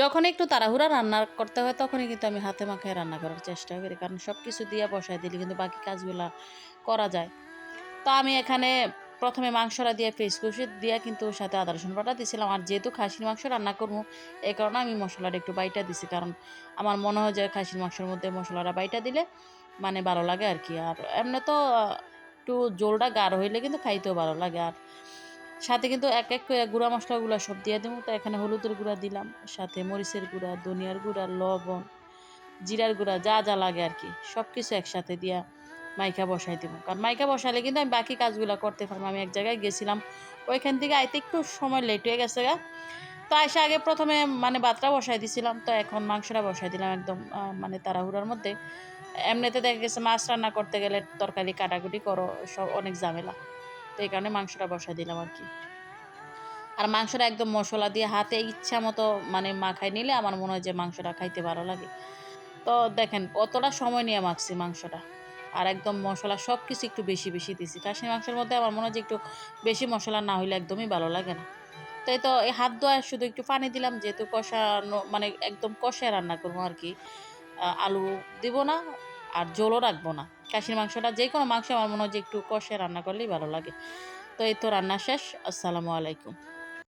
যখন একটু তাড়াহুড়া রান্না করতে হয়, তখনই কিন্তু আমি হাতে মাখায় রান্না করার চেষ্টা করি। কারণ সব কিছু দিয়ে বসায় দিলে কিন্তু বাকি কাজগুলো করা যায়। তো আমি এখানে প্রথমে মাংসটা দিয়ে ফেস কুচি দিয়ে কিন্তু সাথে আদা, রসুন বাটা দিয়েছিলাম আর যেহেতু খাসির মাংস রান্না করব এই কারণে আমি মশলাটা একটু বাইটা দিছি। কারণ আমার মনে হয় যে খাসির মাংসের মধ্যে মশলাটা বাইটা দিলে মানে ভালো লাগে আর কি। আর এমনি তো একটু জোলটা গাঢ় হইলে কিন্তু খাইতেও ভালো লাগে। আর সাথে কিন্তু এক এক করে গুঁড়া মশলাগুলো সব দিয়ে দেবো তো এখানে হলুদের গুঁড়া দিলাম, সাথে মরিচের গুঁড়া, ধনিয়ার গুঁড়া, লবণ, জিরার গুঁড়া, যা যা লাগে আর কি সব কিছু একসাথে দিয়া মাইকা বসাই দেবো কারণ মাইকা বসালে কিন্তু আমি বাকি কাজগুলো করতে পারব আমি এক জায়গায় গেছিলাম, ওইখান থেকে আইতে একটু সময় লেট হয়ে গেছে গা। তো আইসা আগে প্রথমে মানে ভাতটা বসাই দিছিলাম, তো এখন মাংসটা বসাই দিলাম একদম মানে তাড়াহুড়ার মধ্যে। এমনিতে দেখা গেছে মাছ রান্না করতে গেলে তরকারি কাটাকুটি করো, সব অনেক ঝামেলা। তো এই কারণে মাংসটা বসাই দিলাম আর কি। আর মাংসটা একদম মশলা দিয়ে হাতে ইচ্ছা মতো মানে মাখাই নিলে আমার মনে হয় যে মাংসটা খাইতে ভালো লাগে। তো দেখেন কতটা সময় নিয়ে মাখছি মাংসটা। আর একদম মশলা সব কিছু একটু বেশি বেশি দিছি। খাসির মাংসের মধ্যে আমার মনে হয় যে একটু বেশি মশলা না হইলে একদমই ভালো লাগে না। তো এই তো এই হাত ধোয়া শুধু একটু পানি দিলাম, যেহেতু কষানো মানে একদম কষায় রান্না করব আর কি। আলু দিব না আর জলও রাখব না। কাশির মাংসটা যে কোনো মাংস আমার মনে হয় যে একটু কষে রান্না করলেই ভালো লাগে। তো এই তো রান্না শেষ। আসসালামু আলাইকুম।